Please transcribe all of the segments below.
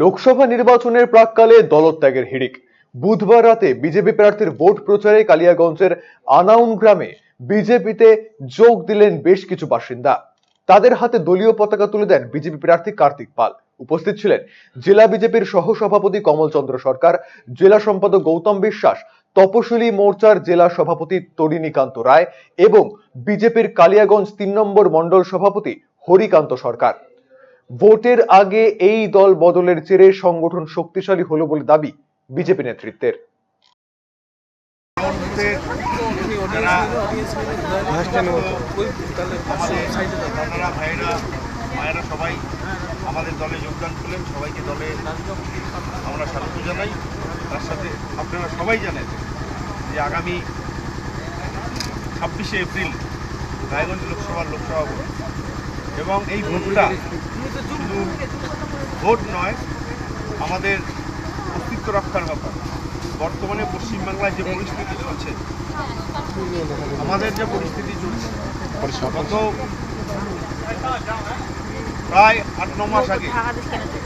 লোকসভা নির্বাচনের প্রাককালে দলত্যাগের হিড়িক। বুধবার রাতে বিজেপি প্রার্থীর ভোট প্রচারে কালিয়াগঞ্জের আনাউন গ্রামে বিজেপিতে যোগ দিলেন বেশ কিছু বাসিন্দা। তাদের হাতে দলীয় পতাকা তুলে দেন বিজেপি প্রার্থী কার্তিক পাল। উপস্থিত ছিলেন জেলা বিজেপির সহ সভাপতি কমল চন্দ্র সরকার, জেলা সম্পাদক গৌতম বিশ্বাস, তপশিলি মোর্চার জেলা সভাপতি তরিণীকান্ত রায় এবং বিজেপির কালিয়াগঞ্জ তিন নম্বর মণ্ডল সভাপতি হরিকান্ত সরকার। ভোটের আগে এই দল বদলের চেরে সংগঠন শক্তিশালী হলো বলে দাবি বিজেপি নেতৃত্বের। মায়েরা সবাই আমাদের দলে যোগদান করলেন, সবাইকে দলে আমরা স্বাগত জানাই, তার সাথে আপনারা সবাই জানেন যে আগামী ছাব্বিশে এপ্রিল রায়গঞ্জ লোকসভার লোকসভা এবং এই ভোটটা শুধু ভোট নয়, আমাদের অস্তিত্ব রক্ষার ব্যাপার। বর্তমানে পশ্চিমবাংলায় যে পরিস্থিতি চলছে, আমাদের যে পরিস্থিতি চলছে, গত প্রায় আট, ন মাস আগে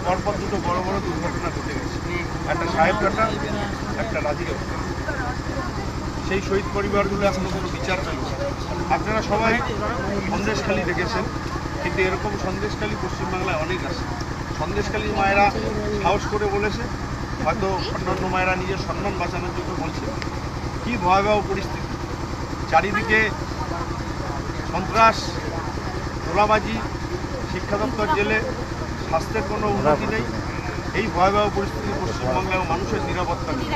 পরপর দুটো বড় বড় দুর্ঘটনা ঘটে গেছে। একটা সাহেবঘাটা, একটা রাজিগঞ্জ সেই শহীদ পরিবারগুলো এখনও কোনো বিচার পেল আপনারা সবাই সন্দেশখালি দেখেছেন। কিন্তু এরকম সন্দেশখালি পশ্চিমবাংলায় অনেক আছে। সন্দেশকালী মায়েরা সাহস করে বলেছে, হয়তো অন্যান্য মায়েরা নিজের সম্মান বাঁচানোর জন্য বলছে। কি ভয়াবহ পরিস্থিতি। চারিদিকে সন্ত্রাস, তোলাবাজি, শিক্ষা দপ্তর জেলে, স্বাস্থ্যের কোনো উন্নতি নেই। এই ভয়াবহ পরিস্থিতি পশ্চিমবাংলায় মানুষের নিরাপত্তা নেই।